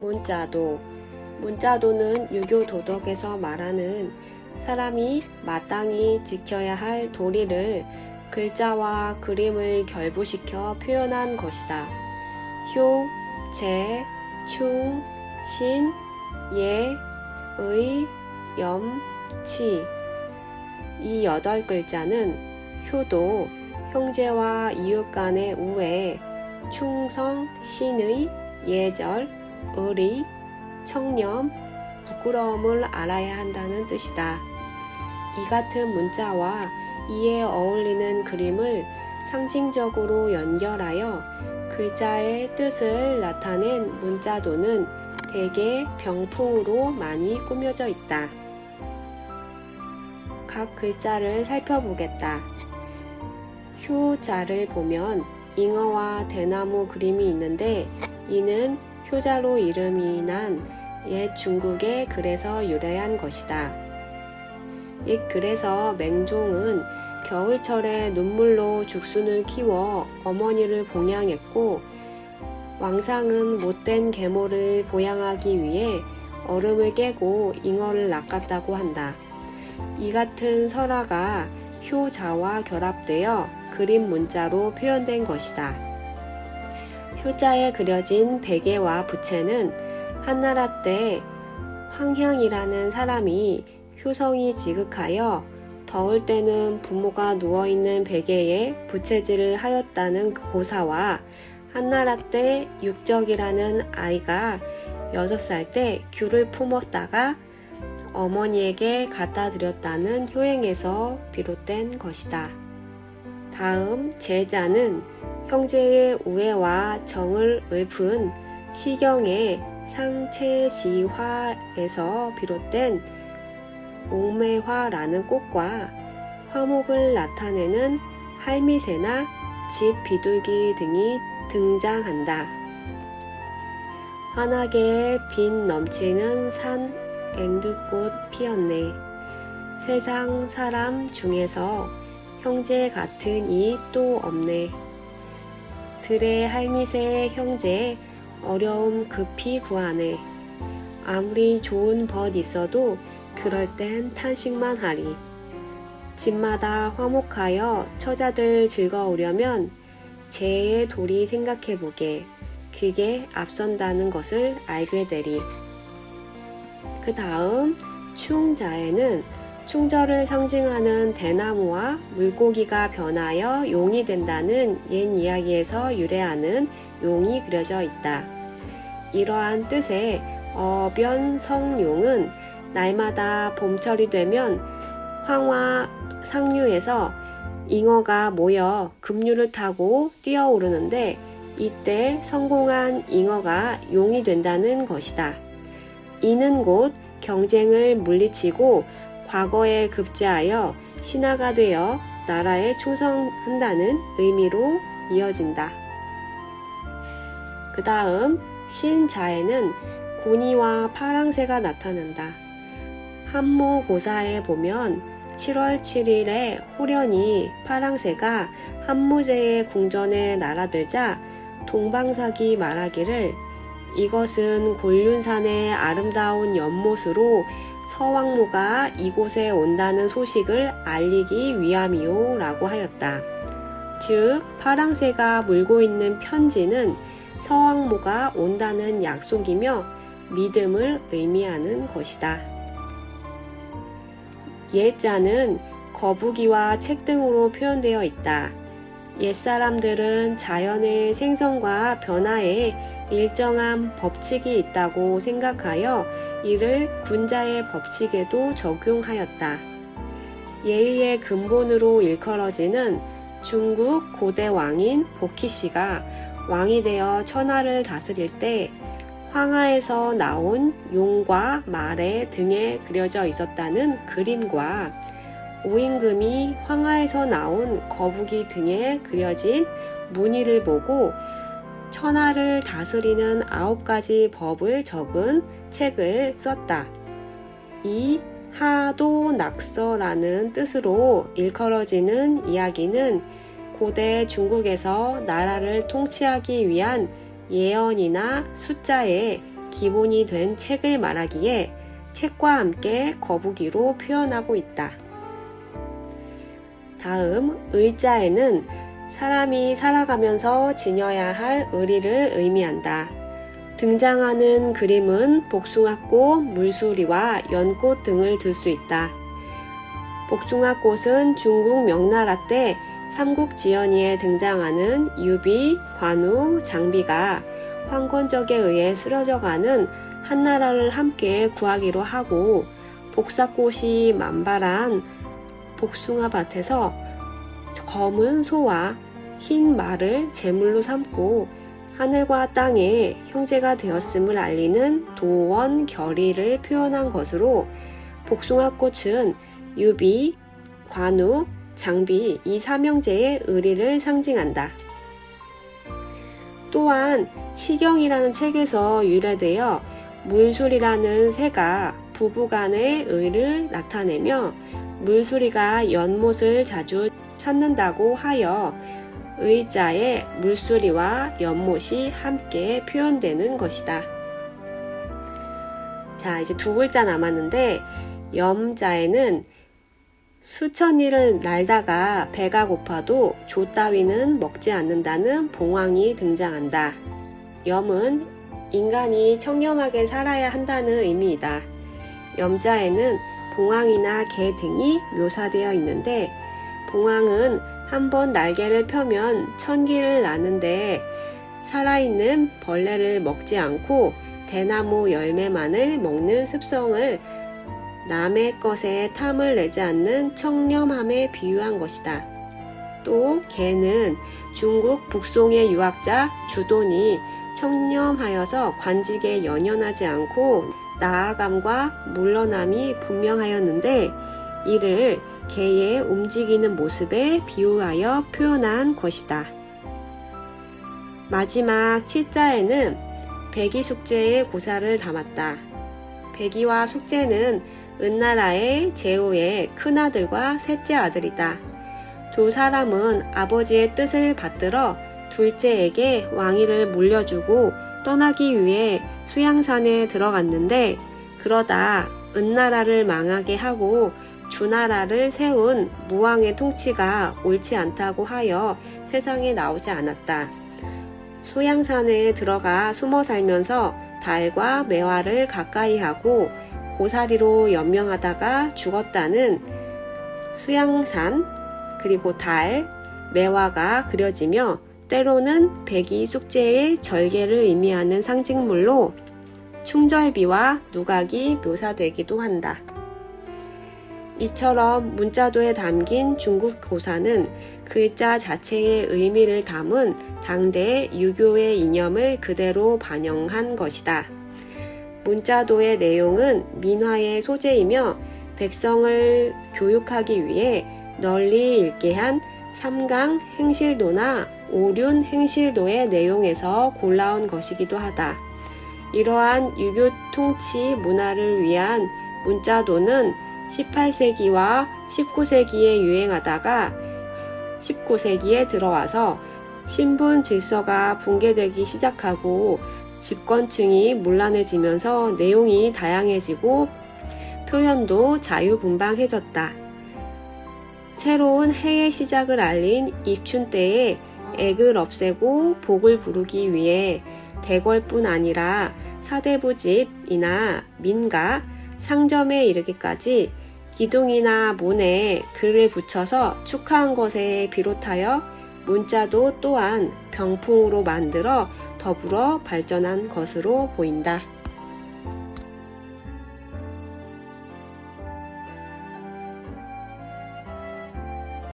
문자도 문자도는 유교 도덕에서 말하는 사람이 마땅히 지켜야 할 도리를 글자와 그림을 결부시켜 표현한 것이다. 효, 재, 충, 신, 예, 의, 염, 치. 이 여덟 글자는 효도, 형제와 이웃 간의 우애, 충성, 신의, 예절, 의리, 청렴, 부끄러움을 알아야 한다는 뜻이다. 이 같은 문자와 이에 어울리는 그림을 상징적으로 연결하여 글자의 뜻을 나타낸 문자도는 대개 병풍으로 많이 꾸며져 있다. 각 글자를 살펴보겠다. 효자를 보면 잉어와 대나무 그림이 있는데 이는 효자로 이름이 난 옛 중국의 글에서 유래한 것이다. 이 글에서 맹종은 겨울철에 눈물로 죽순을 키워 어머니를 봉양했고 왕상은 못된 계모를 보양하기 위해 얼음을 깨고 잉어를 낚았다고 한다. 이 같은 설화가 효자와 결합되어 그림 문자로 표현된 것이다. 효자에 그려진 베개와 부채는 한나라 때 황향이라는 사람이 효성이 지극하여 더울 때는 부모가 누워있는 베개에 부채질을 하였다는 그 고사와 한나라 때 육적이라는 아이가 6살 때 귤을 품었다가 어머니에게 갖다 드렸다는 효행에서 비롯된 것이다. 다음 제자는 형제의 우애와 정을 읊은 시경의 상체지화에서 비롯된 옥매화라는 꽃과 화목을 나타내는 할미새나 집 비둘기 등이 등장한다. 환하게 빛 넘치는 산 앵두꽃 피었네. 세상 사람 중에서 형제 같은 이 또 없네. 들의 할미새 형제 어려움 급히 구하네. 아무리 좋은 벗 있어도 그럴 땐 탄식만 하리. 집마다 화목하여 처자들 즐거우려면 재의 도리 생각해보게. 그게 앞선다는 것을 알게 되리. 그 다음 충자에는 충절을 상징하는 대나무와 물고기가 변하여 용이 된다는 옛 이야기에서 유래하는 용이 그려져 있다. 이러한 뜻의 어변성용은 날마다 봄철이 되면 황화 상류에서 잉어가 모여 급류를 타고 뛰어오르는데 이때 성공한 잉어가 용이 된다는 것이다. 이는 곧 경쟁을 물리치고 과거에 급제하여 신하가 되어 나라에 충성한다는 의미로 이어진다. 그 다음 신자에는 고니와 파랑새가 나타난다. 한무고사에 보면 7월 7일에 호련히 파랑새가 한무제의 궁전에 날아들자 동방사기 말하기를 이것은 곤륜산의 아름다운 연못으로 서왕모가 이곳에 온다는 소식을 알리기 위함이요 라고 하였다. 즉, 파랑새가 물고 있는 편지는 서왕모가 온다는 약속이며 믿음을 의미하는 것이다. 예자는 거북이와 책 등으로 표현되어 있다. 옛사람들은 자연의 생성과 변화에 일정한 법칙이 있다고 생각하여 이를 군자의 법칙에도 적용하였다. 예의의 근본으로 일컬어지는 중국 고대 왕인 보키씨가 왕이 되어 천하를 다스릴 때 황하에서 나온 용과 말의 등에 그려져 있었다는 그림과 우임금이 황하에서 나온 거북이 등에 그려진 무늬를 보고 천하를 다스리는 아홉 가지 법을 적은 책을 썼다. 이 하도 낙서라는 뜻으로 일컬어지는 이야기는 고대 중국에서 나라를 통치하기 위한 예언이나 숫자의 기본이 된 책을 말하기에 책과 함께 거북이로 표현하고 있다. 다음 의자에는 사람이 살아가면서 지녀야 할 의리를 의미한다. 등장하는 그림은 복숭아꽃, 물수리와 연꽃 등을 들 수 있다. 복숭아꽃은 중국 명나라 때 삼국지연의에 등장하는 유비, 관우, 장비가 황건적에 의해 쓰러져가는 한나라를 함께 구하기로 하고 복사꽃이 만발한 복숭아밭에서 검은 소와 흰 말을 제물로 삼고 하늘과 땅의 형제가 되었음을 알리는 도원 결의를 표현한 것으로 복숭아꽃은 유비, 관우, 장비 이 삼형제의 의리를 상징한다. 또한 시경이라는 책에서 유래되어 물술이라는 새가 부부간의 의를 나타내며 물수리가 연못을 자주 찾는다고 하여 의자에 물수리와 연못이 함께 표현되는 것이다. 자, 이제 두 글자 남았는데 염자에는 수천 일을 날다가 배가 고파도 조 따위는 먹지 않는다는 봉황이 등장한다. 염은 인간이 청렴하게 살아야 한다는 의미이다. 염자에는 봉황이나 개 등이 묘사되어 있는데 봉황은 한번 날개를 펴면 천기를 나는데 살아있는 벌레를 먹지 않고 대나무 열매만을 먹는 습성을 남의 것에 탐을 내지 않는 청렴함에 비유한 것이다. 또 개는 중국 북송의 유학자 주돈이 청렴하여서 관직에 연연하지 않고 나아감과 물러남이 분명하였는데 이를 개의 움직이는 모습에 비유하여 표현한 것이다. 마지막 치자에는 백이 숙제의 고사를 담았다. 백이와 숙제는 은나라의 제후의 큰아들과 셋째 아들이다. 두 사람은 아버지의 뜻을 받들어 둘째에게 왕위를 물려주고 떠나기 위해 수양산에 들어갔는데 그러다 은나라를 망하게 하고 주나라를 세운 무왕의 통치가 옳지 않다고 하여 세상에 나오지 않았다. 수양산에 들어가 숨어 살면서 달과 매화를 가까이 하고 고사리로 연명하다가 죽었다는 수양산 그리고 달, 매화가 그려지며 때로는 백이 숙제의 절개를 의미하는 상징물로 충절비와 누각이 묘사되기도 한다. 이처럼 문자도에 담긴 중국 고사는 글자 자체의 의미를 담은 당대 유교의 이념을 그대로 반영한 것이다. 문자도의 내용은 민화의 소재이며 백성을 교육하기 위해 널리 읽게 한 삼강 행실도나 오륜 행실도의 내용에서 골라온 것이기도 하다. 이러한 유교 통치 문화를 위한 문자도는 18세기와 19세기에 유행하다가 19세기에 들어와서 신분 질서가 붕괴되기 시작하고 집권층이 문란해지면서 내용이 다양해지고 표현도 자유분방해졌다. 새로운 해의 시작을 알린 입춘 때에 액을 없애고 복을 부르기 위해 대궐뿐 아니라 사대부 집이나 민가, 상점에 이르기까지 기둥이나 문에 글을 붙여서 축하한 것에 비롯하여 문자도 또한 병풍으로 만들어 더불어 발전한 것으로 보인다.